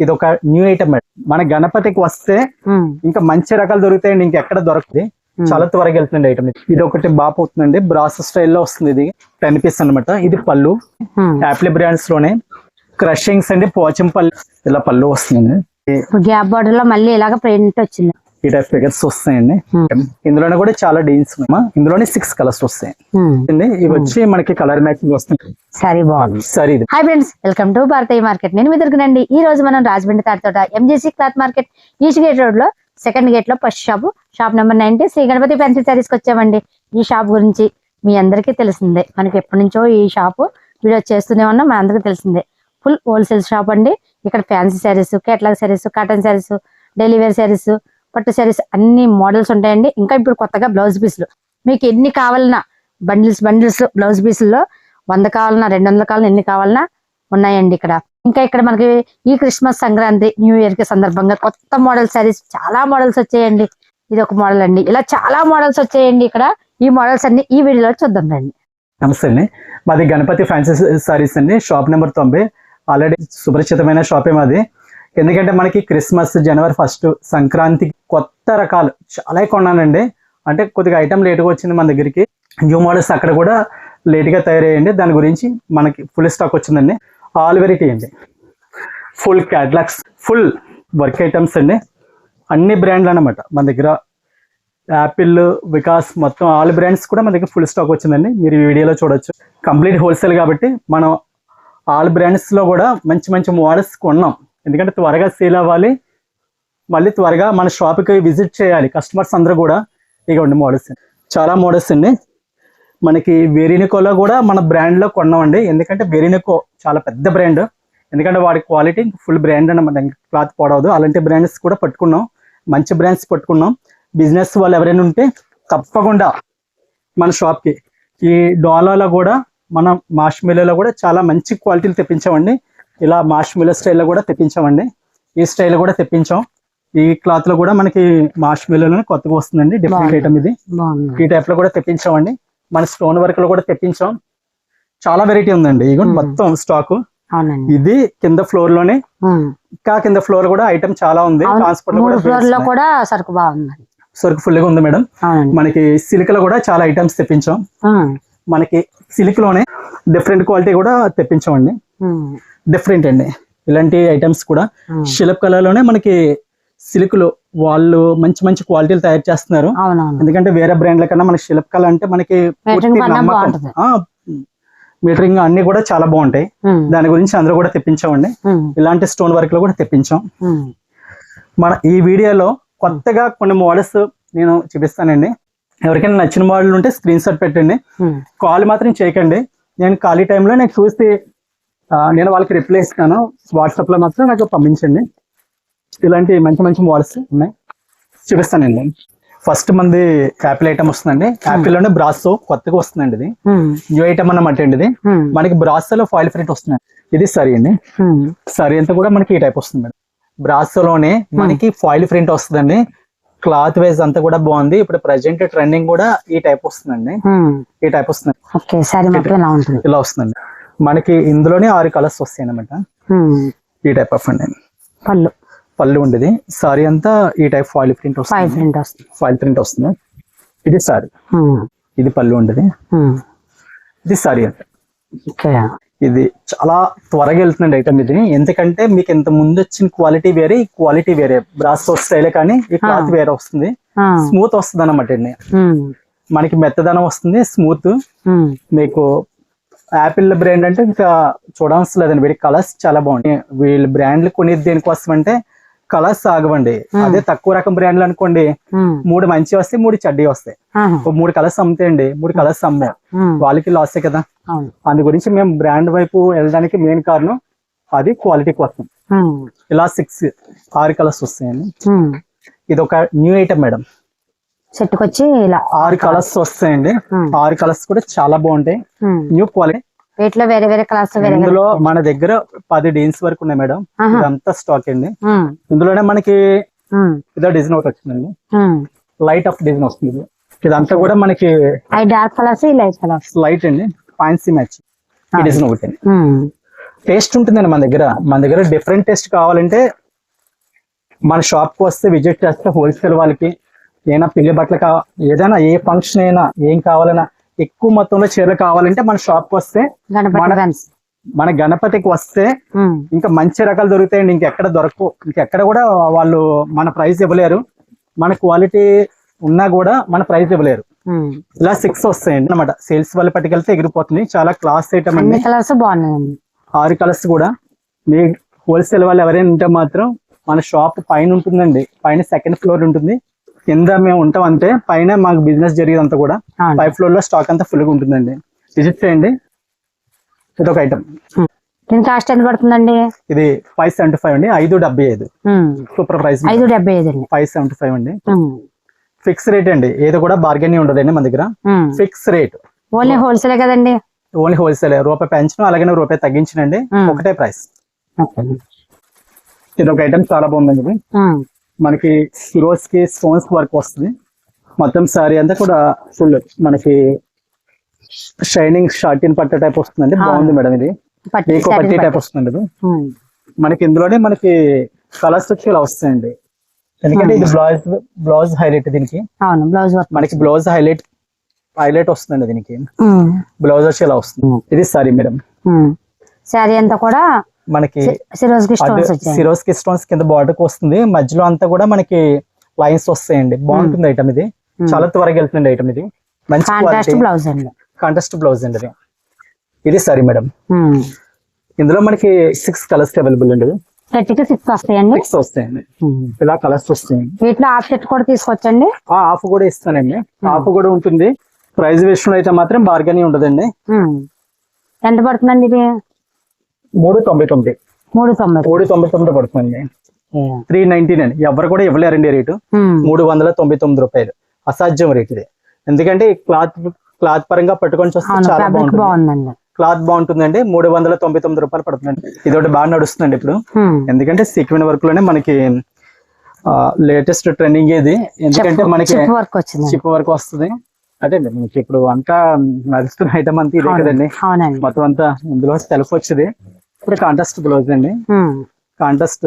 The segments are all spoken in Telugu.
ఇది ఒక న్యూ ఐటమ్ మేడం మన గణపతికి వస్తే ఇంకా మంచి రకాలు దొరుకుతాయండి ఇంకెక్కడ దొరకదు. చాలా త్వరగా వెళ్తుంది ఐటమ్ ఇది. ఒకటి బాగా అవుతుందండి బ్రాస్ స్టైల్లో వస్తుంది ఇది. టెన్ పీస్ అన్నమాట. ఇది పళ్ళు. యాప్లీ బ్రాండ్స్లోనే. క్రషింగ్స్ అండి. పోచంపల్లి ఇలా పళ్ళు వస్తుందండి. ఇప్పుడు గ్యాప్ బార్డర్లో మళ్ళీ ఇలాగ ప్రింట్ వచ్చింది. ఈ టైప్ ఫిగర్స్ వస్తాయండి. Hmm. ఇందులోనే కూడా చాలా డీన్స్ ఇందులోనే సిక్స్ కలర్స్ వస్తాయి. అండి ఇవి వచ్చి మనకి కలర్ మ్యాచింగ్ వస్తుంది సరే బాగుంది సరే hi friends welcome to Bharatiya market నేను మీ ఈ రోజు మనం Rajahmundry Tatithota MJC cloth market east gate రోడ్లో second గేట్లో first shop shop number ninety Sri Ganapathi fancy సారీస్కి వచ్చామండి. ఈ షాప్ గురించి మీ అందరికీ తెలిసిందే. మనకి ఎప్పటి నుంచో ఈ షాప్ వీడియో చేస్తూనే ఉన్నాం మన అందరికీ తెలిసిందే. ఫుల్ హోల్సేల్ షాప్ అండి. ఇక్కడ fancy sarees catalogue sarees cotton sarees daily wear sarees పట్టు శారీస్ అన్ని మోడల్స్ ఉంటాయండి. ఇంకా ఇప్పుడు కొత్తగా బ్లౌజ్ పీసులు మీకు ఎన్ని కావాలన్నా బండిల్స్ బండిల్స్ బ్లౌజ్ పీసుల్లో వంద కావాలన్నా రెండు వందల కావాలన్నా ఎన్ని కావాలన్నా ఉన్నాయండి ఇక్కడ. ఇంకా ఇక్కడ మనకి ఈ క్రిస్మస్ సంక్రాంతి న్యూ ఇయర్కి సందర్భంగా కొత్త మోడల్ సారీస్ చాలా మోడల్స్ వచ్చాయండి. ఇది ఒక మోడల్ అండి. ఇలా చాలా మోడల్స్ వచ్చాయండి ఇక్కడ. ఈ మోడల్స్ అన్ని ఈ వీడియోలో చూద్దాం రండి. నమస్తే అండి. మాది గణపతి ఫ్యాన్సీ సారీస్ అండి. షాప్ నెంబర్ తొంభై. ఆల్రెడీ సుపరిచితమైన షాపే మాది. ఎందుకంటే మనకి క్రిస్మస్ జనవరి ఫస్ట్ సంక్రాంతి కొత్త రకాలు చాలా కొన్నానండి. అంటే కొద్దిగా ఐటమ్ లేట్గా వచ్చింది మన దగ్గరికి. న్యూ మోడల్స్ అక్కడ కూడా లేట్గా తయారయ్యండి దాని గురించి మనకి ఫుల్ స్టాక్ వచ్చిందండి. ఆల్ వెరైటీ అండి. Full catalogues full work items అండి. అన్ని బ్రాండ్లు అన్నమాట. మన దగ్గర యాపిల్ వికాస్ మొత్తం ఆల్ బ్రాండ్స్ కూడా మన దగ్గర ఫుల్ స్టాక్ వచ్చిందండి. మీరు ఈ వీడియోలో చూడొచ్చు. కంప్లీట్ హోల్సేల్ కాబట్టి మనం ఆల్ బ్రాండ్స్లో కూడా మంచి మంచి మోడల్స్ కొన్నాం. ఎందుకంటే త్వరగా సేల్ అవ్వాలి. మళ్ళీ త్వరగా మన షాప్కి విజిట్ చేయాలి. కస్టమర్స్ అందరూ కూడా ఇవ్వండి మోడల్స్ చాలా మోడల్స్ అండి మనకి వెరినికోలో కూడా మన బ్రాండ్లో కొన్నామండి. ఎందుకంటే వెరినికో చాలా పెద్ద బ్రాండ్ ఎందుకంటే వాడి క్వాలిటీ ఫుల్ బ్రాండ్ అన్నమాట. క్లాత్ పోడవదు. అలాంటి బ్రాండ్స్ కూడా పట్టుకున్నాం. మంచి బ్రాండ్స్ పట్టుకున్నాం. బిజినెస్ వాళ్ళు ఎవరైనా ఉంటే తప్పకుండా మన షాప్కి ఈ డోలాలో కూడా మన మాష్ కూడా చాలా మంచి క్వాలిటీలు తెప్పించామండి. ఇలా మాష్ మిల్ల స్టైల్లో కూడా తెప్పించామండి. ఈ స్టైల్ కూడా తెప్పించాం. ఈ క్లాత్లో కూడా మనకి మాష్ మిల్లులో కొత్తగా వస్తుందండి డిఫరెంట్ బాగుంది. ఐటమ్ ఇది. బాగుంది. ఈ టైప్లో కూడా తెప్పించామండి. మన స్టోన్ వర్క్లో కూడా తెప్పించాం. చాలా వెరైటీ ఉందండి. ఇగో. మొత్తం స్టాక్ ఇది కింద ఫ్లోర్లోనే. ఇంకా కింద ఫ్లోర్ కూడా ఐటమ్ చాలా ఉంది. ట్రాన్స్పోర్ట్లో కూడా సరుకు బాగుందండి. సరుకు ఫుల్గా ఉంది మేడం. మనకి సిల్క్లో కూడా చాలా ఐటమ్స్ తెప్పించాం. మనకి సిల్క్లోనే డిఫరెంట్ క్వాలిటీ కూడా తెప్పించామండి. డిఫరెంట్ అండి. ఇలాంటి ఐటమ్స్ కూడా ఉమ్. షిలప్ కలర్లోనే మనకి సిల్క్లో వాళ్ళు మంచి మంచి క్వాలిటీలు తయారు చేస్తున్నారు. ఎందుకంటే వేరే బ్రాండ్ల కన్నా మనకి శిల్ప్ కలర్ అంటే మనకి మీటరింగ్ అన్ని కూడా చాలా బాగుంటాయి. ఉమ్. దాని గురించి అందరూ కూడా తెప్పించామండి. ఉమ్. ఇలాంటి స్టోన్ వర్క్లో కూడా తెప్పించాం. మన ఈ వీడియోలో కొత్తగా కొన్ని మోడల్స్ నేను చూపిస్తానండి. ఎవరికైనా నచ్చిన మోడల్ ఉంటే స్క్రీన్ షాట్ పెట్టండి. కాల్ మాత్రం చేయకండి. నేను ఖాళీ టైంలో నేను చూసి ఆ, నేను వాళ్ళకి రిప్లై ఇస్తాను. వాట్సాప్లో మాత్రం నాకు పంపించండి. ఇలాంటి మంచి మంచి మోడల్స్ ఉన్నాయి. చూపిస్తానండి ఫస్ట్ మంది యాపిల్ ఐటమ్ వస్తుందండి. యాపిల్లోనే బ్రాసో కొత్తగా వస్తుందండి ఇది. న్యూ ఐటమ్ అన్నమాట అండి ఇది. మనకి బ్రాసోలో ఫాయిల్ ప్రింట్ వస్తుంది ఇది సరీ అండి. సరీ అంతా కూడా మనకి ఈ టైప్ వస్తుంది. మేడం బ్రాసోలోనే మనకి ఫాయిల్ ప్రింట్ వస్తుందండి. క్లాత్ వైజ్ అంతా కూడా బాగుంది. ఇప్పుడు ప్రజెంట్ ట్రెండింగ్ కూడా ఈ టైప్ వస్తుందండి. ఈ టైప్ వస్తుంది. ఇలా వస్తుందండి. మనకి ఇందులోనే ఆరు కలర్స్ వస్తాయి అనమాట. ఈ టైప్ ఆఫ్ అండి పళ్ళు. పళ్ళు ఉండేది. సారీ అంతా ఈ టైప్ ఫాయిల్ ప్రింట్ వస్తుంది. ఫాయిల్ ప్రింట్ వస్తుంది. ఇది సారీ. ఇది పళ్ళు ఉండేది. ఇది సారీ అంట. ఇది చాలా త్వరగా వెళ్తుందండి ఐటమ్ ఇది ఎందుకంటే మీకు ఇంత ముందు వచ్చిన క్వాలిటీ వేరే ఈ క్వాలిటీ వేరే. బ్రాస్ స్టైలే కానీ ఈ క్లాత్ వేరే వస్తుంది. స్మూత్ వస్తుంది అనమాట. మనకి మెత్తదనం వస్తుంది స్మూత్. మీకు యాపిల్ బ్రాండ్ అంటే ఇంకా చూడవలసిన లేదండి వీడి కలర్స్ చాలా బాగుంటాయి. వీళ్ళ బ్రాండ్లు కొనేది దేనికోసం అంటే కలర్స్ ఆగవండి అదే తక్కువ రకం బ్రాండ్లు అనుకోండి. మూడు మంచి వస్తాయి మూడు చెడ్డీ వస్తాయి. మూడు కలర్స్ అమ్ముతాయండి. మూడు కలర్స్ అమ్మాం. వాళ్ళకి లాసే కదా. అందు గురించి మేము బ్రాండ్ వైపు వెళ్ళడానికి మెయిన్ కారణం అది క్వాలిటీ కోసం. ఇలా సిక్స్ ఆరు కలర్స్ వస్తాయండి. ఇది ఒక న్యూ ఐటమ్ మేడం చెట్టుకు వచ్చి ఇలా ఆరు కలర్స్ వస్తాయండి. ఆరు కలర్స్ కూడా చాలా బాగుంటాయి. న్యూ క్వాలిటీ వీటిలో వేరే వేరే కలర్స్ ఇందులో మన దగ్గర పది డీన్స్ వరకు ఉన్నాయి మేడం. ఇదంతా స్టాక్ అండి. ఇందులోనే మనకి. ఇదో డిజైన్ ఒకటి వచ్చిందండి. లైట్ ఆఫ్ డిజైన్ వస్తుంది ఇది. ఇదంతా కూడా మనకి dark colours light colours light అండి ఫ్యాన్సీ మ్యాచ్ ఈ డిజైన్ ఒకటి. టేస్ట్ ఉంటుందండి మన దగ్గర మన దగ్గర డిఫరెంట్ టేస్ట్ కావాలంటే మన షాప్కి వస్తే విజిట్ చేస్తే హోల్సేల్ వాళ్ళకి ఏమైనా పెళ్ళి బట్టలు కావ ఏదైనా ఏ ఫంక్షన్ అయినా ఏం కావాలన్నా ఎక్కువ మొత్తంలో చీరలు కావాలంటే మన షాప్కి వస్తే గణపతి మన- మన గణపతికి వస్తే ఇంకా మంచి రకాలు దొరుకుతాయండి. ఇంకెక్కడ దొరకవు. ఇంకెక్కడ కూడా వాళ్ళు మన ప్రైస్ ఇవ్వలేరు. మన క్వాలిటీ ఉన్నా కూడా మన ప్రైస్ ఇవ్వలేరు. ఇలా సిక్స్ వస్తాయండి అనమాట సేల్స్ వాళ్ళ పట్టుకెళ్తే ఎగిరిపోతుంది. చాలా క్లాస్ ఐటమ్ అండి. కలర్స్ బాగున్నాయండి. ఆరు కలర్స్ కూడా. మీ హోల్సేల్ వాళ్ళు ఎవరైనా ఉంటే మాత్రం మన షాప్ పైన ఉంటుందండి. పైన సెకండ్ ఫ్లోర్ ఉంటుంది. కింద మేము ఉంటాం అంతే పైన మాకు బిజినెస్ జరిగేదంతా కూడా. ఫైవ్ ఫ్లోర్లో స్టాక్ అంతా ఫుల్గా ఉంటుందండి. విజిట్ చేయండి. ఇది ఒక ఐటమ్ దీని కాస్ట్ ఎంత పడుతుందండి? ఇది ఫైవ్ సెవెంటీ ఫైవ్ అండి. ఐదు డెబ్బై ఐదు. సూపర్ ప్రైస్ ఐదు డెబ్బై ఐదు అండి. ఫైవ్ సెవెంటీ ఫైవ్ అండి. ఫిక్స్ రేట్ అండి. ఏది కూడా బార్గెనింగ్ ఉండదండి మన దగ్గర. ఫిక్స్ రేట్ ఓన్లీ హోల్సేలే కదండి? ఓన్లీ హోల్సేల్ రూపాయి పెంచడం అలాగే రూపాయి తగ్గించనండి. ఒకటే ప్రైస్. ఇది ఒక ఐటమ్ చాలా బాగుందండి మనకి సిరోస్కి స్టోన్స్ వర్క్ వస్తుంది. మొత్తం సారీ అంతా కూడా ఫుల్ మనకి షైనింగ్ షార్టిన్ పట్ట టైప్ వస్తుందండి. బాగుంది మేడం ఇది. పట్టు మీకు పట్టి. టైప్ వస్తుంది ఇది. మనకి ఇందులోనే మనకి కలర్స్ వచ్చి ఇలా వస్తాయండి. ఎందుకంటే ఇది బ్లౌజ్ బ్లౌజ్ హైలైట్ దీనికి. అవును బ్లౌజ్ మనకి బ్లౌజ్ హైలైట్ హైలైట్ వస్తుందండి దీనికి. బ్లౌజ్ వచ్చి ఇలా వస్తుంది. ఇది సారీ మేడం. శారీ అంతా కూడా మనకి స్టోన్స్ సిరోస్కి స్టోన్స్ కింద బార్డర్ వస్తుంది. మధ్యలో అంతా కూడా మనకి లైన్స్ వస్తాయండి. బాగుంటుంది ఐటమ్ ఇది. చాలా త్వరగా వెళ్తుంది ఐటమ్ ఇది. మంచి బ్లౌజ్ అండి. కాంట్రాస్ట్ బ్లౌజ్ అండి ఇది. ఇది సారీ మేడం. ఇందులో మనకి సిక్స్ కలర్స్ అవైలబుల్ అండి. సిక్స్ వస్తాయండి. సిక్స్ వస్తాయండి. ఉమ్. ఇలా కలర్స్ వస్తాయండి. వీటిలో హాఫ్ సెట్ కూడా తీసుకొచ్చండి. ఆఫ్ కూడా ఇస్తానండి. ఆఫ్ కూడా ఉంటుంది. ప్రైస్ విషయంలో అయితే మాత్రం బార్గెనింగ్ ఉండదండి. ఎంత పడుతుందండి ఇది? మూడు తొంభై తొమ్మిది. మూడు తొంభై మూడు తొంభై తొమ్మిది పడుతుంది త్రీ నైన్టీ నైన్. ఎవరు కూడా ఇవ్వలేరండి రేటు. మూడు వందల తొంభై తొమ్మిది రూపాయలు. అసాధ్యం రేట్ ఇది. ఎందుకంటే క్లాత్ క్లాత్ పరంగా పట్టుకొని చూస్తే చాలా బాగుంటుంది. క్లాత్ బాగుంటుందండి. మూడు వందల తొంభై తొమ్మిది రూపాయలు పడుతుందండి. ఇది ఒకటి బాగా నడుస్తుందండి ఇప్పుడు. ఎందుకంటే సీక్వెన్ వర్క్లోనే మనకి లేటెస్ట్ ట్రెండింగ్ ఇది ఎందుకంటే మనకి చిప్ వర్క్ వస్తుంది. అదే అండి మనకి ఇప్పుడు అంతా నడుస్తున్న ఐటమ్ అంతా ఇదే కదండి. మొత్తం అంతా ఇందులో సెల్ఫ్ వచ్చింది ఇప్పుడు కాంటెస్ట్ బ్లౌజ్ అండి. కాంటెస్ట్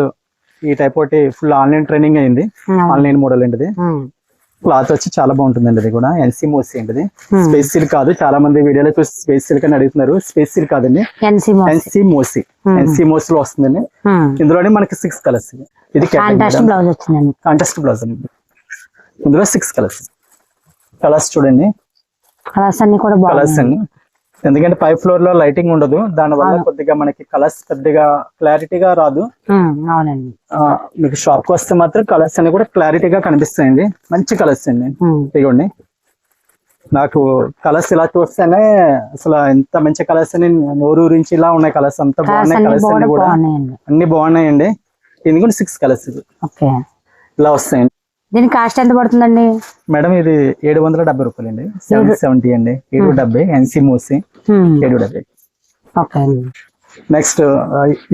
ఈ టైప్ ఒకటి ఫుల్ ఆన్లైన్ ట్రైనింగ్ అయింది. ఆన్లైన్ మోడల్ అండి ఇది. క్లాత్ వచ్చి చాలా బాగుంటుందండి ఇది కూడా. ఎన్సీ మోసీ అండి ఇది. స్పేస్ సిల్క్ కాదు. చాలా మంది వీడియోలో చూసి స్పేస్ సిల్క్ అని అడుగుతున్నారు. స్పేస్ సిల్క్ కాదండి. ఎన్సీ మోస్ ఎన్సీ మోసీ లో వస్తుందండి. ఇందులోనే మనకి సిక్స్ కలర్స్ ఇది. కాంటెస్ట్ బ్లౌజ్ అండి ఇందులో సిక్స్ కలర్స్ కలర్స్ చూడండి. కలర్స్ అన్ని కూడా కలర్స్ అండి ఎందుకంటే పై ఫ్లోర్లో లైటింగ్ ఉండదు. దాని వల్ల అవును. కొద్దిగా మనకి కలర్స్ పెద్దగా క్లారిటీగా రాదు. అవునండి. మీకు షాప్కి వస్తే మాత్రం కలర్స్ అన్ని కూడా క్లారిటీగా కనిపిస్తాయండి. మంచి కలర్స్ అండి. ఇదిగోండి. నాకు కలర్స్ ఇలా చూస్తేనే అసలు ఎంత మంచి కలర్స్ అని నోరు ఊరించి ఇలా ఉన్నాయి కలర్స్ అంత బాగున్నాయి కలర్స్ అన్ని కూడా కూడా. బాగున్నాయండి. అన్ని బాగున్నాయండి. ఎందుకంటే సిక్స్ కలర్స్ ఓకే. ఇలా వస్తాయండి. దీని కాస్ట్ ఎంత పడుతుందండి? మేడం ఇది ఏడు వందల డెబ్బై రూపాయలు అండి సెవెన్ సెవెంటీ అండి. ఏడు డెబ్బై ఎన్సీ మూసి. ఏడు డెబ్బై ఓకే అండి. నెక్స్ట్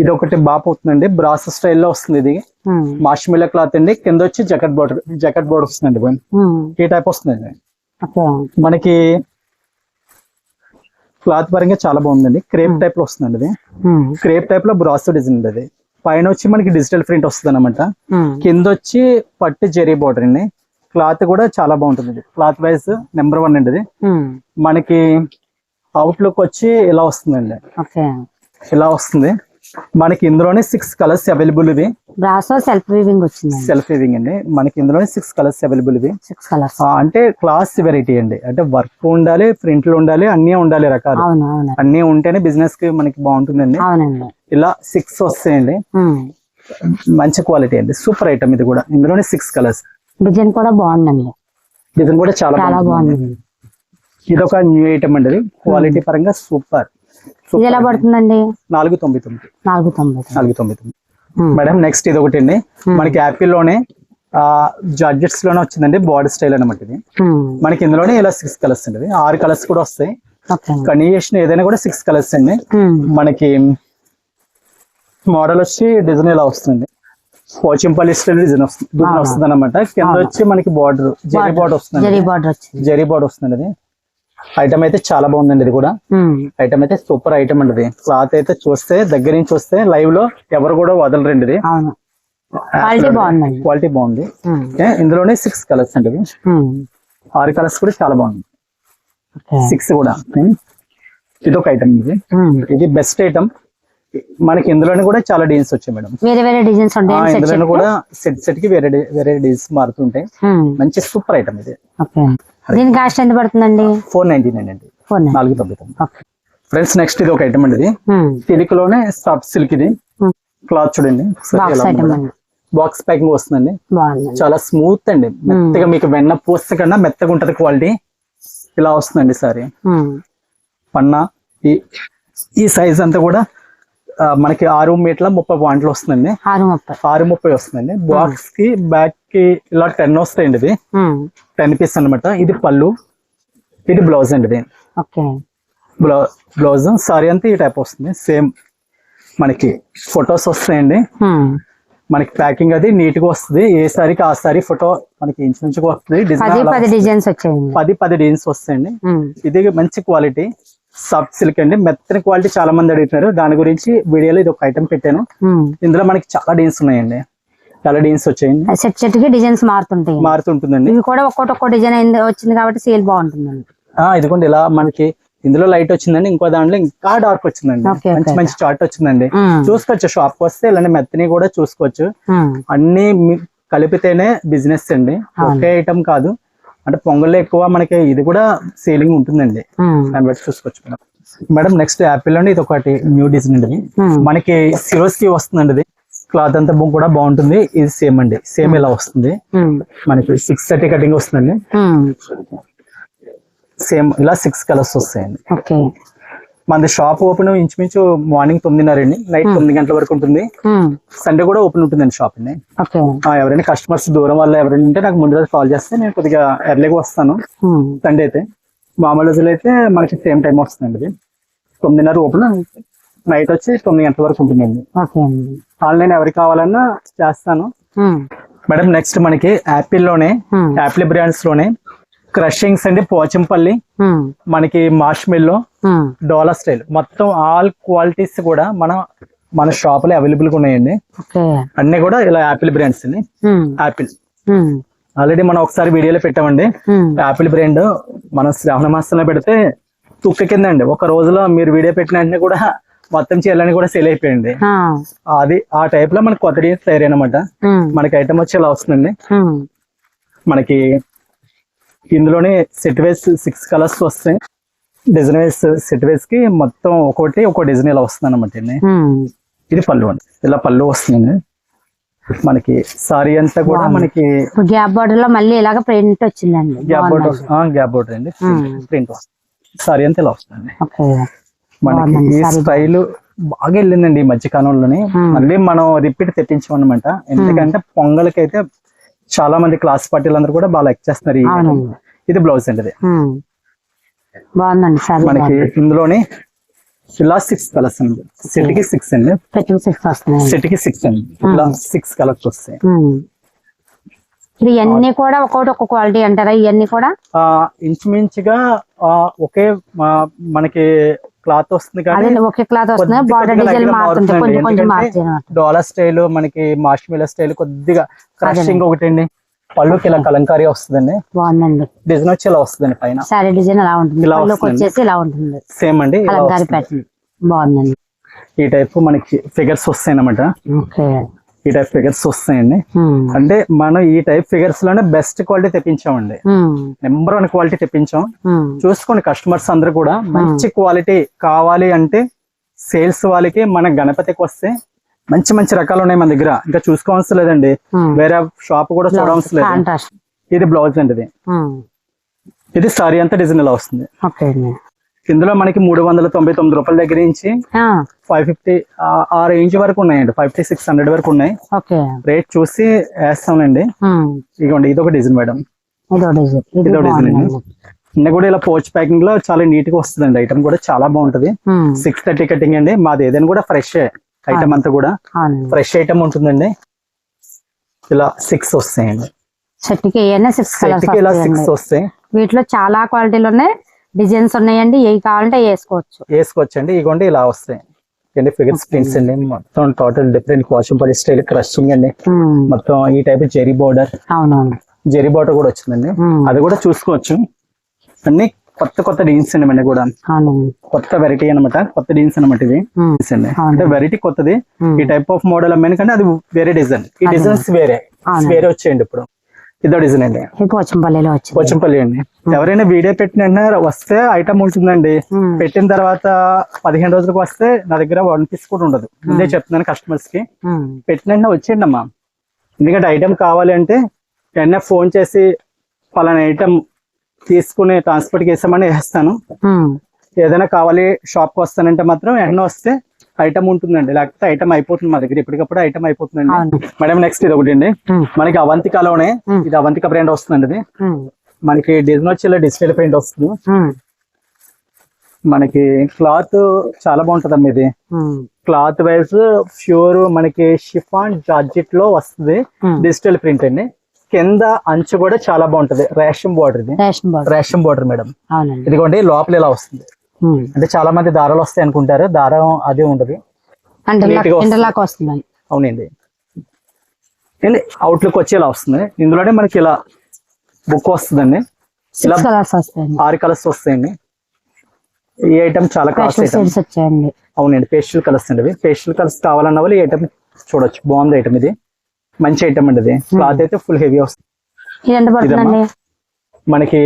ఇది ఒకటి బాప్ అవుతుందండి బ్రాస్ స్టైల్లో వస్తుంది ఇది. ఉమ్. మాష్మిల్లా క్లాత్ అండి. కింద వచ్చి జకెట్ బోర్డర్ జకెట్ బోర్డ్ వస్తుందండి. ఈ టైప్ వస్తుందండి. మనకి క్లాత్ పరంగా చాలా బాగుందండి. క్రేప్ టైప్లో వస్తుందండి ఇది. క్రేప్ టైప్లో బ్రాస్ డిజైన్ ఉంది అది పైన వచ్చి మనకి డిజిటల్ ప్రింట్ వస్తుంది అనమాట ఉమ్. కింద వచ్చి పట్టు జెరీ బోర్డర్ అండి క్లాత్ కూడా చాలా బాగుంటుంది ఇది. క్లాత్ వైజ్ నెంబర్ వన్ అండి ఇది. ఉమ్. మనకి అవుట్లుక్ వచ్చి ఇలా వస్తుందండి. ఇలా వస్తుంది. మనకి ఇందులోనే సిక్స్ కలర్స్ అవైలబుల్ ఇది బ్రాసో సెల్ఫ్ వీవింగ్ వచ్చిందండి. సెల్ఫ్ ఇవింగ్ అండి. మనకి ఇందులోనే సిక్స్ కలర్స్ అవైలబుల్ ఇది సిక్స్ కలర్స్ అంటే క్లాస్ వెరైటీ అండి. అంటే వర్క్ ఉండాలి ప్రింట్లు ఉండాలి అన్నీ ఉండాలి రకాలు. అన్నీ ఉంటేనే బిజినెస్కి మనకి బాగుంటుందండి. ఇలా సిక్స్ వస్తాయండి. మంచి క్వాలిటీ అండి. సూపర్ ఐటమ్ ఇది కూడా. ఇందులోనే సిక్స్ కలర్స్ డిజైన్ కూడా బాగుందండి. డిజైన్ కూడా చాలా బాగుంది. ఇది ఒక న్యూ ఐటమ్ అండి. క్వాలిటీ పరంగా సూపర్ ఇది ఎలా పడుతుందండి? నాలుగు తొంభై తొమ్మిది. నాలుగు తొంభై నాలుగు తొంభై తొమ్మిది. మేడం నెక్స్ట్ ఇది ఒకటి అండి మనకి యాపిల్లోనే జార్జెట్స్లోనే వచ్చిందండి బాడీ స్టైల్ అనమాట ఇది. మనకి ఇందులోనే ఇలా సిక్స్ కలర్స్ అండి. ఆరు కలర్స్ కూడా వస్తాయి. ఓకే కండిషన్ ఏదైనా కూడా సిక్స్ కలర్స్ అండి. మనకి మోడల్ వచ్చి డిజైన్ ఇలా వస్తుంది పోచంపల్లి స్టైల్ డిజైన్ వస్తుంది. వస్తుంది అనమాట కింద వచ్చి మనకి బార్డర్ జరీ బార్డర్. వస్తుంది జరీ బార్డర్ వచ్చింది. జరీ బార్డర్ వస్తుంది అది ఐటమ్ అయితే చాలా బాగుందండి ఇది కూడా. ఐటమ్ అయితే సూపర్ ఐటమ్ అండి ఇది. క్లాత్ అయితే చూస్తే దగ్గర నుంచి చూస్తే లైవ్లో ఎవరు కూడా వదలరండి ఇది. క్వాలిటీ క్వాలిటీ బాగుంది. ఇందులోనే సిక్స్ కలర్స్ అండి ఆరు కలర్స్ కూడా చాలా బాగుంది. సిక్స్ కూడా. ఇది ఒక ఐటమ్ ఇది. ఇది బెస్ట్ ఐటమ్ మనకి ఇందులోనే కూడా చాలా డిజైన్స్ వచ్చాయి మేడం. వేరే వేరే డిజైన్స్ ఇందులోనే కూడా సెట్ సెట్కి వేరే వేరే డిజైన్స్ మారుతుంటాయి మంచి సూపర్ ఐటమ్ ఇది. దీని కాస్ట్ ఎంత పడుతుందండి? ఫోర్ నైన్టీ నైన్ అండి. నాలుగు తొంభై తొమ్మిది ఫ్రెండ్స్ నెక్స్ట్ ఇది ఒక ఐటమ్ అండి ఇది. ఉమ్, సిల్క్లోనే సాఫ్ట్ సిల్క్ ఇది. క్లాత్ చూడండి. బాక్స్ ప్యాకింగ్ వస్తుందండి. చాలా స్మూత్ అండి. మెత్తగా మీకు వెన్న పూస్తే కన్నా మెత్తగా ఉంటది క్వాలిటీ. ఇలా వస్తుందండి సారీ. పన్నా ఈ ఈ సైజ్ అంతా కూడా మనకి ఆరు మీటర్ల ముప్పై పాయింట్లు వస్తుందండి. ఆరు ముప్పై. ఆరు ముప్పై వస్తుందండి. బాక్స్కి బ్యాక్కి ఇలా టెన్ వస్తాయండి ఇది టెన్ పీస్ అన్నమాట. ఇది పళ్ళు. ఇది బ్లౌజ్ అండి ఇది బ్లౌజ్ సారీ అంతా ఈ టైప్ వస్తుంది. సేమ్ మనకి ఫొటోస్ వస్తాయండి. మనకి ప్యాకింగ్ అది నీట్గా వస్తుంది. ఏ సారీకి ఆ సారీ ఫోటో మనకి ఇంచుమించుగా వస్తుంది. పది పది డిజైన్స్ వస్తాయండి. ఇది మంచి క్వాలిటీ. సాఫ్ట్ సిల్క్ అండి. మెత్తని క్వాలిటీ చాలా మంది అడుగుతున్నారు దాని గురించి వీడియోలో ఇది ఒక ఐటమ్ పెట్టాను. ఇందులో మనకి చాలా డిజైన్స్ ఉన్నాయండి. చాలా డిజైన్స్ వచ్చాయండి. సెట్ సెట్కి డిజైన్స్ మారుతుంటాయి. మారుతుంటుందండి. ఇవి కూడా ఒక్కోటి ఒక్కో డిజైన్ వచ్చింది కాబట్టి సేల్ బాగుంటుందండి. ఆ ఇదిగోండి ఇలా మనకి ఇందులో లైట్ వచ్చిందండి ఇంకో దాంట్లో ఇంకా డార్క్ వచ్చిందండి. మంచి మంచి చార్ట్ వచ్చిందండి. చూసుకోవచ్చు షాప్ వస్తే ఇలాంటి మెత్తని కూడా చూసుకోవచ్చు. అన్ని కలిపితేనే బిజినెస్ అండి. ఒకే ఐటమ్ కాదు. అంటే పొంగల్లో ఎక్కువ మనకి ఇది కూడా సేలింగ్ ఉంటుందండి. దాన్ని బట్టి చూసుకోవచ్చు మేడం. మేడం నెక్స్ట్ యాపిల్లోనే ఇది ఒకటి న్యూ డిజైన్ అండి మనకి సిరోస్కి వస్తుందండి ఇది. క్లాత్ అంతా కూడా బాగుంటుంది. ఇది సేమ్ అండి. సేమ్ ఇలా వస్తుంది. మనకి సిక్స్ థర్టీ కటింగ్ వస్తుందండి. సేమ్ ఇలా సిక్స్ కలర్స్ వస్తాయండి. మనది షాప్ ఓపెన్ ఇంచుమించు మార్నింగ్ తొమ్మిదిన్నర అండి నైట్ తొమ్మిది గంటల వరకు ఉంటుంది. సండే కూడా ఓపెన్ ఉంటుందండి షాప్ అండి ఎవరైనా కస్టమర్స్ దూరం వల్ల ఎవరైనా ఉంటే నాకు ముందు రోజు కాల్ చేస్తే నేను కొద్దిగా ఎర్లీగా వస్తాను. సండే అయితే. మామూలు రోజులు అయితే మనకి సేమ్ టైం వస్తుందండి ఇది. తొమ్మిదిన్నర ఓపెన్ నైట్ వచ్చి తొమ్మిది గంటల వరకు ఉంటుందండి. ఆన్లైన్ ఎవరికి కావాలన్నా చేస్తాను. మేడం నెక్స్ట్ మనకి యాపిల్లోనే యాపిల్ బ్రాండ్స్లోనే క్రషింగ్స్ అండి పోచంపల్లి మనకి మార్ష్మిల్లో ఉమ్, డోలా స్టైల్. మొత్తం ఆల్ క్వాలిటీస్ కూడా మన మన షాప్లో అవైలబుల్గా ఉన్నాయండి. అన్ని కూడా ఇలా యాపిల్ బ్రాండ్స్ అండి. యాపిల్. ఆల్రెడీ మనం ఒకసారి వీడియోలో పెట్టామండి. యాపిల్ బ్రాండ్ మనం శ్రావణ మాసంలో పెడితే తుక్క కింద అండి. ఒక రోజులో మీరు వీడియో పెట్టిన వెంటనే కూడా మొత్తం చీరలని కూడా సేల్ అయిపోయింది అది ఆ టైప్లో మనకి కొత్త డిజైన్స్ తయారనమాట మనకి ఐటమ్ వచ్చి ఇలా వస్తుందండి మనకి ఇందులోనే సెట్ వేస్ సిక్స్ కలర్స్ వస్తాయి. డిజైన్ వేస్ సెట్ వేస్కి మొత్తం ఒకటి ఒక డిజైన్ ఇలా వస్తుంది అనమాట అండి ఇది పళ్ళు అండి. ఇలా పళ్ళు వస్తుందండి. మనకి సారీ అంతా కూడా మనకి గ్యాప్ బార్డర్లో మళ్ళీ ఇలాగ ప్రింట్ వచ్చిందండి. Gap border. గ్యాప్ బోర్డర్ అండి. ప్రింట్ వస్తుంది. సారీ అంతా ఇలా వస్తుంది మనకి ఈ స్టైల్ బాగా వెళ్ళిందండి ఈ మధ్య కాలంలోని. మళ్ళీ మనం రిపీట్ తెప్పించామన్నమాట. ఎందుకంటే పొంగల్కి అయితే చాలా మంది క్లాస్ పార్టీలు అందరూ కూడా బాగా లైక్ చేస్తున్నారు ఈ అవునండి. ఇది బ్లౌజ్ అండి ఇది. ఉమ్, బాగుందండి సారీ మనకి ఇందులోనే ఇలా సిక్స్ కలర్స్ అండి. సెట్కి సిక్స్ అండి. పెట్టుకు సిక్స్ సెట్కి సిక్స్ అండి. ఇలా సిక్స్ కలర్స్ వస్తాయి. ఉమ్. ఇది ఇవన్నీ కూడా ఒక్కొక్కటి ఒక్కొక్క క్వాలిటీ అంటారా? ఇవన్నీ కూడా? ఆ ఇంచుమించుగా ఆ, ఒకే ఆ, మనకి క్లాత్ వస్తుంది అదే కానీ ఒకే క్లాత్ వస్తుంది కొద్ది బార్డర్ కొద్దిగా డిజైన్ light గా మారుతుంటాయి మారుతుందండి. కొంచెం కొంచెం ఎందుకంటే మారుతాయి అన్నమాట. డోలా స్టైల్ మనకి మార్ష్మిలా స్టైల్ కొద్దిగా క్రషింగ్ ఒకటి అండి పళ్ళుకి ఇలా కలంకారీ వస్తుందండి. బాగుందండి. డిజైన్ వచ్చి ఇలా వస్తుందండి పైన. సారీ డిజైన్ ఇలా ఉంటుంది. పళ్ళుకి. వచ్చేసి ఇలా ఉంటుంది. సేమ్ అండి ఇలా కలంకారీ వస్తుంది. ప్యాటర్న్ బాగుందండి. ఈ టైప్ మనకి ఫిగర్స్ వస్తాయి అన్నమాట ఓకే. ఈ టైప్ ఫిగర్స్ వస్తాయండి. ఉమ్, అంటే మనం ఈ టైప్ ఫిగర్స్లోనే బెస్ట్ క్వాలిటీ తెప్పించామండి. నెంబర్ వన్ క్వాలిటీ తెప్పించాం. ఉమ్, చూసుకోండి కస్టమర్స్ అందరూ కూడా. మంచి క్వాలిటీ కావాలి అంటే సేల్స్ వాళ్ళకి మన గణపతికి వస్తే మంచి మంచి రకాలు ఉన్నాయి మన దగ్గర. ఇంకా చూసుకోవాల్సిన లేదండి. వేరే షాప్ కూడా చూడవలసిన లేదు. ఇది బ్లౌజ్ అండి ఇది. ఇది సారీ అంతా డిజైన్ ఇలా వస్తుంది. ఇందులో మనకి మూడు వందల తొంభై తొమ్మిది రూపాయల దగ్గర నుంచి ఫైవ్ ఫిఫ్టీ ఆ రేంజ్ వరకు ఉన్నాయండి. ఫైవ్ ఫిఫ్టీ సిక్స్ హండ్రెడ్ వరకు ఉన్నాయి. రేట్ చూసి వేస్తామండి ఇదిగోండి ఇది ఒక డిజైన్ మేడం. ఇదో డిజైన్. అండి. నిన్న కూడా ఇలా పోచ్ ప్యాకింగ్లో చాలా నీట్గా వస్తుందండి. ఐటమ్ కూడా చాలా బాగుంటది. సిక్స్ థర్టీ కటింగ్ అండి. మాది ఏదైనా కూడా ఫ్రెష్ ఐటమ్ అంతా కూడా ఫ్రెష్ ఐటమ్ ఉంటుందండి. ఇలా సిక్స్ వస్తాయండి. ఇలా సిక్స్ వస్తాయి. వీటిలో చాలా క్వాలిటీలు ఉన్నాయి. డిజైన్స్ ఉన్నాయండి. ఏ కావాలంటే వేసుకోవచ్చు వేసుకోవచ్చు. అండి ఇగోండి ఇలా వస్తాయి. అండి ఫిగర్స్ ప్రింట్స్ అండి. మొత్తం total different washing style crushing అండి. ఉమ్, మొత్తం ఈ టైప్ జెరీ బోర్డర్ అవునవును. జెరీ బోర్డర్ కూడా వచ్చిందండి. ఉమ్, అది కూడా చూసుకోవచ్చు. అన్ని కొత్త కొత్త డీన్స్ అండి మన కూడా కొత్త వెరైటీ అన్నమాట. కొత్త డీన్స్ అనమాట అండి. అవును. అంటే వెరైటీ కొత్తది. ఈ టైప్ ఆఫ్ మోడల్ అమ్మాను కానీ అది వేరే డిజైన్ ఈ. డిజైన్స్ వేరే. వేరే వచ్చేయండి ఇప్పుడు. ఇదో డిజైన్ అండి. ఇది పోచంపల్లిలో వచ్చింది. పోచంపల్లి అండి. ఎవరైనా వీడియో పెట్టిన వస్తే ఐటమ్ ఉంటుందండి. పెట్టిన తర్వాత పదిహేను రోజులకు వస్తే నా దగ్గర వన్ పీస్ కూడా ఉండదు. ఇదే చెప్తున్నాను కస్టమర్స్కి. పెట్టిన వచ్చేయండి అమ్మా. ఎందుకంటే ఐటమ్ కావాలి అంటే వెంటనే ఫోన్ చేసి పలానా ఐటమ్ తీసుకుని ట్రాన్స్పోర్ట్కి వేసామని వేస్తాను. ఏదైనా కావాలి షాప్కి వస్తానంటే మాత్రం వెంటనే వస్తే ఐటమ్ ఉంటుందండి. లేకపోతే ఐటమ్ అయిపోతుంది మా దగ్గర. ఇప్పటికప్పుడు ఐటమ్ అయిపోతుందండి. మేడం నెక్స్ట్ ఇది ఒకటి అండి. మనకి అవంతికాలోనే. ఇది అవంతిక బ్రాండ్ వస్తుందండి ఇది. మనకి డిజైన్ వచ్చి ఇలా డిజిటల్ పెయింట్ వస్తుంది మనకి క్లాత్ చాలా బాగుంటదమ్మా ఇది. క్లాత్ వైజ్ ప్యూర్ మనకి షిఫాన్ జార్జెట్లో వస్తుంది. డిజిటల్ ప్రింట్ అండి. కింద అంచు కూడా చాలా బాగుంటది. రేషం బార్డర్ ఇది. రేషన్ బోర్డు రేషం బార్డర్ మేడం. ఇదిగోండి లోపల ఇలా వస్తుంది. అంటే చాలా మంది దారాలు వస్తాయి అనుకుంటారు. దారం అదే ఉండదు. ఇంటర్లాక్ వస్తుంది. అవునండి. అవుట్లుక్ వచ్చి ఇలా వస్తుంది. ఇందులోనే మనకి ఇలా బుక్ వస్తుందండి. ఇలా ఆరు కలర్స్ వస్తాయండి. ఈ ఐటమ్ చాలా కాస్ట్ ఐటమ్ అవునండి. పేస్టల్ కలర్స్ అండి ఇవి పేస్టల్ కలర్స్ కావాలన్న వాళ్ళు ఈ ఐటమ్ చూడొచ్చు. బాగుంది ఐటమ్ ఇది. మంచి ఐటమ్ అండి ఇది క్లాత్ అయితే ఫుల్ హెవీ వస్తుంది. మనకి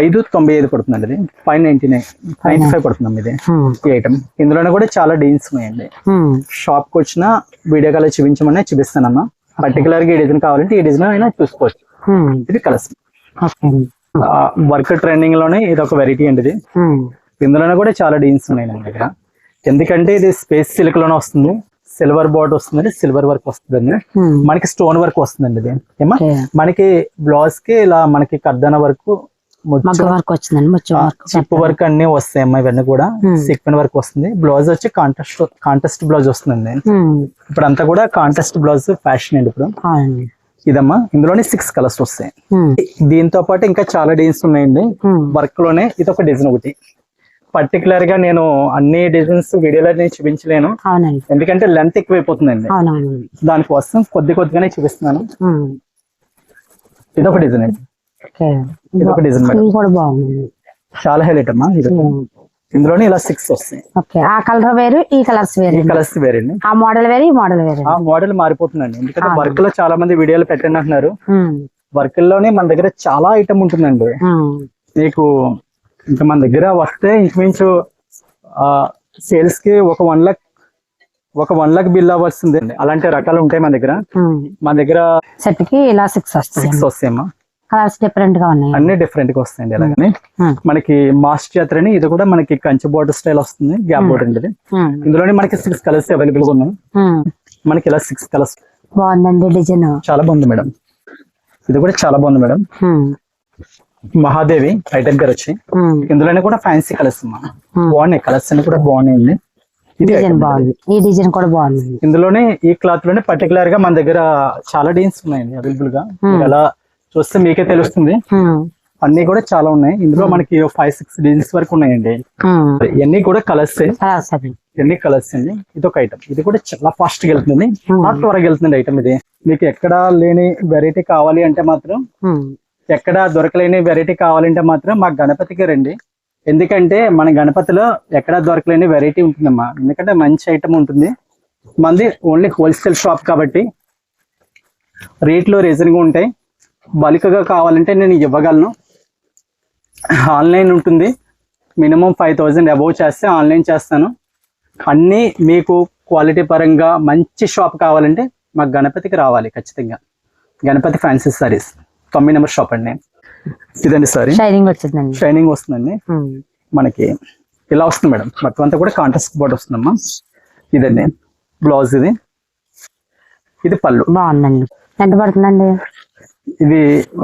ఐదు తొంభై ఐదు పడుతుందండి ఇది. Five ninety nine ninety five పడుతుందండి ఇది. ఉమ్, ఈ ఐటమ్ ఇందులోనే కూడా చాలా డీన్స్ ఉన్నాయండి. షాప్కి వచ్చిన వీడియో కాల్ చూపించమని చూపిస్తానమ్మా. పర్టికులర్గా ఈ డిజైన్ కావాలంటే ఈ డిజైన్ అయినా చూసుకోవచ్చు. ఇది కలర్స్ వర్క్ ట్రైనింగ్లోనే ఇది ఒక వెరైటీ అండి ఇది. ఇందులోనే కూడా చాలా డీన్స్ ఉన్నాయి దగ్గర ఎందుకంటే ఇది స్పేస్ సిల్క్లోనే వస్తుంది. సిల్వర్ బోర్డ్ వస్తుంది సిల్వర్ వర్క్ వస్తుందండి. మనకి స్టోన్ వర్క్ వస్తుందండి ఇది. ఏమా. మనకి బ్లౌజ్కి ఇలా మనకి కర్దన వర్క్ మగ్గ వర్క్ వచ్చిందండి ముచ్చు వర్క్ చిప్ వర్క్ అన్ని వస్తాయి అమ్మా ఇవన్నీ కూడా. సిక్వెన్ వర్క్ వస్తుంది. బ్లౌజ్ వచ్చి కాంటెస్ట్ కాంటెస్ట్ బ్లౌజ్ వస్తుందండి. ఇప్పుడు అంతా కూడా కాంటెస్ట్ బ్లౌజ్ ఫ్యాషన్ అండి ఇప్పుడు. ఇదమ్మా ఇందులోనే సిక్స్ కలర్స్ వస్తాయి. దీంతో పాటు ఇంకా చాలా డిజైన్స్ ఉన్నాయండి. వర్క్లోనే ఇది ఒక డిజైన్ ఒకటి. పర్టికులర్గా నేను అన్ని డిజైన్స్ వీడియోలో నేను చూపించలేను. ఎందుకంటే లెంత్ ఎక్కువైపోతుందండి. అవునవునండి. దానికోసం కొద్ది కొద్దిగానే చూపిస్తున్నాను. ఉమ్, ఇది ఒక డిజైన్ అండి. ఇది ఒక డిజైన్ మేడం. ఇది కూడా బాగుంది. చాలా హైలైట్ అమ్మా ఇది. ఇందులోనే ఇలా సిక్స్ వస్తాయి. ఓకే ఆ కలర్ వేరు ఈ కలర్స్ వేరు. ఈ కలర్స్ వేరండి. ఆ మోడల్ వేరు ఈ మోడల్ వేరు. ఆ మోడల్ మారిపోతుందండి. ఎందుకంటే. వర్క్లో చాలా మంది వీడియోలు పెట్టండి అంటున్నారు. వర్క్లోనే మన దగ్గర చాలా ఐటమ్ ఉంటుందండి. ఉమ్, మీకు ఇంకా మన దగ్గర వస్తే ఇంచుమించు సేల్స్కి ఒక వన్ లాక్ ఒక వన్ లాక్ బిల్ అవ్వాల్సిందే అలాంటి రకాలు ఉంటాయి మన దగ్గర. ఉమ్. మన దగ్గర సెట్కి ఇలా సిక్స్ వస్తాయి. సిక్స్ వస్తాయమ్మా. కలర్స్ డిఫరెంట్గా ఉన్నాయి. అన్ని డిఫరెంట్గా వస్తాయండి అలాగని ఉమ్, మనకి మాస్ జాతరని ఇది కూడా మనకి కంచి బోర్డర్ స్టైల్ వస్తుంది గ్యాప్ బోర్డర్ అండి ఇందులోనే మనకి సిక్స్ కలర్స్ అవైలబుల్గా ఉన్నాయి. మనకి ఇలా సిక్స్ కలర్స్. బాగుందండి డిజైన్. చాలా బాగుంది మేడం. ఇది కూడా చాలా బాగుంది మేడం. మహాదేవి ఐటమ్ పేరు వచ్చి. ఇందులోనే కూడా ఫ్యాన్సీ కలర్స్ అమ్మా. బాగున్నాయి. కలర్స్ అన్ని కూడా బాగున్నాయండి. ఈ డిజైన్ కూడా బాగుంది. ఇందులోనే ఈ క్లాత్లోనే పర్టికులర్గా మన దగ్గర చాలా డీన్స్ ఉన్నాయండి అవైలబుల్గా. Hmm. చూస్తే మీకే తెలుస్తుంది. అన్ని కూడా చాలా ఉన్నాయి. ఇందులో మనకి ఫైవ్ సిక్స్ డీన్స్ వరకు ఉన్నాయండి. ఇవన్నీ కూడా కలర్స్ ఎన్ని కలర్స్ అండి. ఇది ఒక ఐటమ్ ఇది కూడా చాలా ఫాస్ట్గా వెళ్తుంది. చాలా త్వరగా వెళ్తుంది ఐటమ్ ఇది. మీకు ఎక్కడ లేని వెరైటీ కావాలి అంటే మాత్రం ఎక్కడ దొరకలేని వెరైటీ కావాలంటే మాత్రం మా గణపతికి రండి. ఎందుకంటే మన గణపతిలో ఎక్కడ దొరకలేని వెరైటీ ఉంటుందమ్మా. ఎందుకంటే మంచి ఐటమ్ ఉంటుంది. మంది ఓన్లీ హోల్సేల్ షాప్ కాబట్టి రేట్లు రీజన్గా ఉంటాయి. బల్క్గా కావాలంటే నేను ఇవ్వగలను. ఆన్లైన్ ఉంటుంది. మినిమం ఫైవ్ థౌజండ్ అబౌవ్ చేస్తే ఆన్లైన్ చేస్తాను. అన్నీ మీకు క్వాలిటీ పరంగా మంచి షాప్ కావాలంటే మాకు గణపతికి రావాలి ఖచ్చితంగా. Ganapathi fancy sarees. తొమ్మిది నెంబర్ షాప్ అండి. ఇదండి సారీ. షైనింగ్ వచ్చిందండి. షైనింగ్ వస్తుందండి. ఉమ్, మనకి ఇలా వస్తుంది మేడం. మొత్తం అంతా కూడా కాంట్రాస్ట్ బోర్డ్ వస్తుందమ్మా. ఇదండి. బ్లౌజ్ ఇది. ఇది పళ్ళు. బాగుందండి. ఎంత పడుతుందండి? ఇది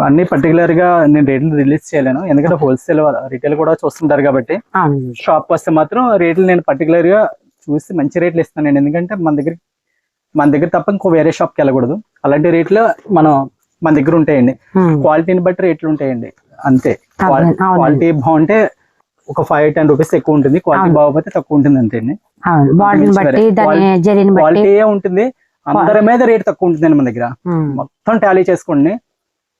అన్ని పర్టికులర్గా నేను రేట్లు రిలీజ్ చేయలేను. ఎందుకంటే హోల్సేల్ రిటైల్ కూడా చూస్తుంటారు కాబట్టి షాప్ వస్తే మాత్రం రేట్లు నేను పర్టికులర్గా చూసి మంచి రేట్లు ఇస్తాను ఎందుకంటే మన దగ్గర మన దగ్గర తప్ప ఇంకో వేరే షాప్కి వెళ్ళకూడదు. అలాంటి రేట్లు మనం మన దగ్గర ఉంటాయండి. క్వాలిటీని బట్టి రేట్లు ఉంటాయండి. అంతే. క్వాలిటీ బాగుంటే ఒక ఫైవ్ టెన్ రూపీస్ ఎక్కువ ఉంటుంది. క్వాలిటీ అవును. బాగోకపోతే తక్కువ ఉంటుంది అంతే క్వాలిటీ ఉంటుంది. అందరి మీద రేట్ తక్కువ ఉంటుందండి మన దగ్గర. మొత్తం టాలీ చేసుకోండి.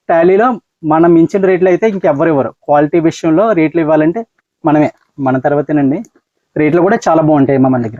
టాలీలో మనం మించిన రేట్లు అయితే ఇంకెవ్వరు ఇవ్వరు. క్వాలిటీ విషయంలో రేట్లు ఇవ్వాలంటే మనమే మన తర్వాతేనండి. రేట్లు కూడా చాలా బాగుంటాయి మా మన దగ్గర.